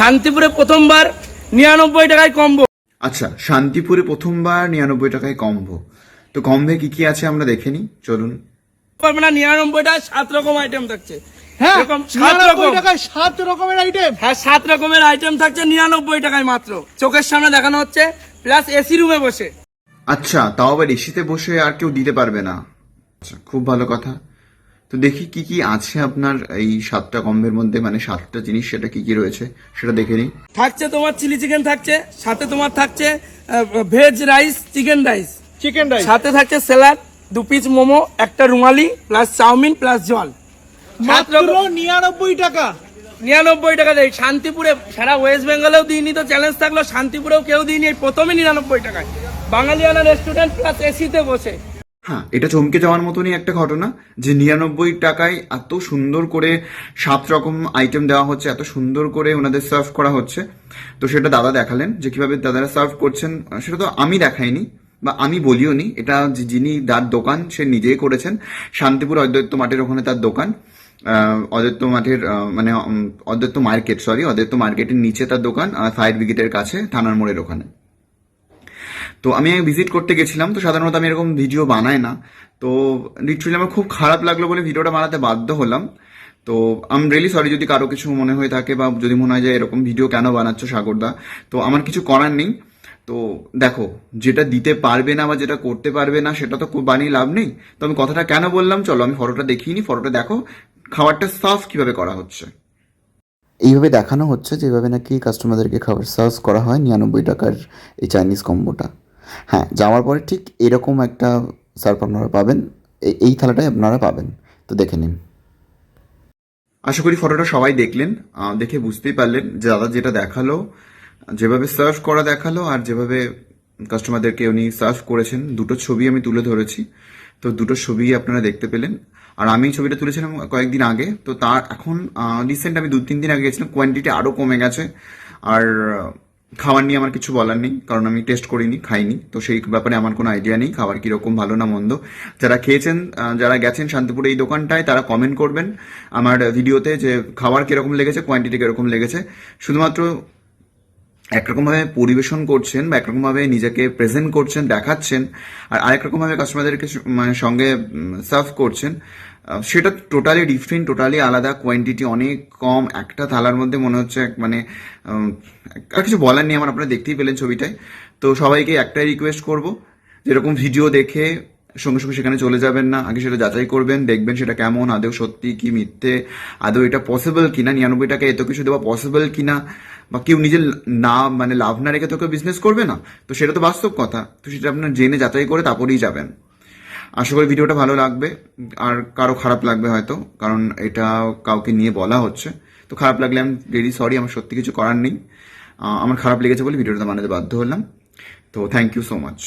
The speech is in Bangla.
শান্তিপুরে প্রথমবার নিরানব্বই টাকায় কম্বো। আচ্ছা শান্তিপুরে প্রথমবার নিরানব্বই টাকায় কম্বো। তো কম্বে কি কি আছে আমরা দেখে চলুন। পারবে না নিরানব্বই টাকায় সাত রকম আইটেম থাকছে। হ্যাঁ এরকম সাত রকম। টাকায় সাত রকমের আইটেম হ্যাঁ সাত রকমের আইটেম থাকছে নিরানব্বই টাকায় মাত্র। চোখের সামনে দেখানো হচ্ছে প্লাস এসি রুমে বসে। আচ্ছা তাও আবার এসিতে বসে আর কেউ দিতে পারবে না। আচ্ছা খুব ভালো কথা। তো দেখি কি কি আছে আপনার এই সাতটা কম্বের মধ্যে মানে সাতটা জিনিস সেটা কি কি রয়েছে সেটা দেখে নিই। থাকছে তোমার চিলি চিকেন থাকছে সাথে তোমার থাকছে veg rice chicken rice. Chicken rice. সাথে থাকছে স্যালাড দু পিস মোমো একটা রুমালি প্লাস চাউমিন প্লাস জল। মাত্র নিরানব্বই টাকা। নিরানব্বই টাকা দেয়। শান্তিপুরে সারা ওয়েস্ট বেঙ্গলেও দিইনি তো চ্যালেঞ্জ থাকল শান্তিপুরেও কেউ দিইনি প্রথমে নিরানব্বই টাকায়। বাঙালিয়ানা রেস্টুরেন্ট প্লাস এসিতে বসে। হ্যাঁ এটা চমকে যাওয়ার মতনই একটা ঘটনা যে নিরানব্বই টাকায় এত সুন্দর করে সাত রকম আইটেম দেওয়া হচ্ছে, এত সুন্দর করে ওনাদের সার্ভ করা হচ্ছে। তো সেটা দাদা দেখালেন যে কীভাবে দাদারা সার্ভ করছেন। সেটা তো আমি দেখাইনি বা আমি বলিও নি। এটা যিনি তার দোকান, সে নিজেই করেছেন। শান্তিপুর অদ্বৈত মাঠের ওখানে তার দোকান। অদ্বৈত মাঠের মানে অদ্বৈত মার্কেট সরি অদ্বৈত মার্কেটের নিচে তার দোকান ফায়ার ব্রিগেডের কাছে, থানার মোড়ের ওখানে। তো আমি ভিজিট করতে গেছিলাম, তো সাধারণত আমি এরকম ভিডিও বানাই না। তো লিটারালি আমার খুব খারাপ লাগল বলে ভিডিওটা বানাতে বাধ্য হলাম। তো আম রিয়েলি সরি যদি কারও কিছু মনে হয়ে থাকে বা যদি মনে হয় যে এরকম ভিডিও কেন বানাচ্ছ সাগরদা, তো আমার কিছু করার নেই। তো দেখো, যেটা দিতে পারবে না বা যেটা করতে পারবে না, সেটা তো বানিয়ে লাভ নেই। তো আমি কথাটা কেন বললাম? চলো, আমি ফটোটা দেখিয়ে ফটোটা দেখো, খাবারটা সার্ভ কীভাবে করা হচ্ছে। এইভাবে দেখানো হচ্ছে যেভাবে নাকি কাস্টমারদেরকে খাবার সার্ভ করা হয় নিরানব্বই টাকার এই চাইনিজ কম্বোটা হ্যাঁ যাওয়ার পরে ঠিক এরকম একটা সার্ভ আপনারা পাবেন। এই- থালাটাই আপনারা পাবেন। তো দেখে নিন। আশা করি ফটোটা সবাই দেখলেন দেখে বুঝতেই পারলেন যে দাদা যেটা দেখাল, যেভাবে সার্ভ করা দেখাল আর যেভাবে কাস্টমারদেরকে উনি সার্ভ করেছেন, দুটো ছবি আমি তুলে ধরেছি। তো দুটো ছবি আপনারা দেখতে পেলেন। আর আমি ছবিটা তুলেছিলাম কয়েকদিন আগে, তো তার এখন রিসেন্ট আমি দু তিন দিন আগে গেছিলাম কোয়ান্টিটি আরও কমে গেছে। আর খাবার নিয়ে আমার কিছু বলার নেই, কারণ আমি টেস্ট করিনি, খাইনি। তো সেই ব্যাপারে আমার কোনো আইডিয়া নেই, খাবার কীরকম ভালো না মন্দ। যারা খেয়েছেন যারা গেছেন শান্তিপুরে এই দোকানটায়, তারা কমেন্ট করবেন আমার ভিডিওতে যে খাবার কীরকম লেগেছে কোয়ান্টিটি কীরকম লেগেছে। শুধুমাত্র একরকমভাবে পরিবেশন করছেন বা একরকমভাবে নিজেকে প্রেজেন্ট করছেন, দেখাচ্ছেন, আর আরেক রকমভাবে কাস্টমারদেরকে মানে সঙ্গে সার্ভ করছেন। সেটা টোটালি ডিফারেন্ট টোটালি আলাদা কোয়ান্টিটি অনেক কম। একটা থালার মধ্যে মনে হচ্ছে মানে আর কিছু বলার নেই, আমার আপনারা দেখতেই পেলেন ছবিটায়। তো সবাইকে একটাই রিকোয়েস্ট করব, যেরকম ভিডিও দেখে সঙ্গে সঙ্গে সেখানে চলে যাবেন না, আগে সেটা যাচাই করবেন, দেখবেন সেটা কেমন, আদৌ সত্যি কি মিথ্যে, আদৌ এটা পসিবল কিনা নিরানব্বই টাকা এত কিছু দেওয়া পসিবল কিনা, বা কেউ নিজের না মানে লাভ না রেখে তো কেউ বিজনেস করবে না? তো সেটা তো বাস্তব কথা। তো সেটা আপনার জেনে যাচাই করে তারপরেই যাবেন। আশা করি ভিডিওটা ভালো লাগবে। আর কারও খারাপ লাগবে হয়তো, কারণ এটা কাউকে নিয়ে বলা হচ্ছে। তো খারাপ লাগলে আমি রেডি সরি আমার সত্যি কিছু করার নেই। আমার খারাপ লেগেছে বলে ভিডিওটা বানাতে বাধ্য হলাম। তো থ্যাংক ইউ সো মাচ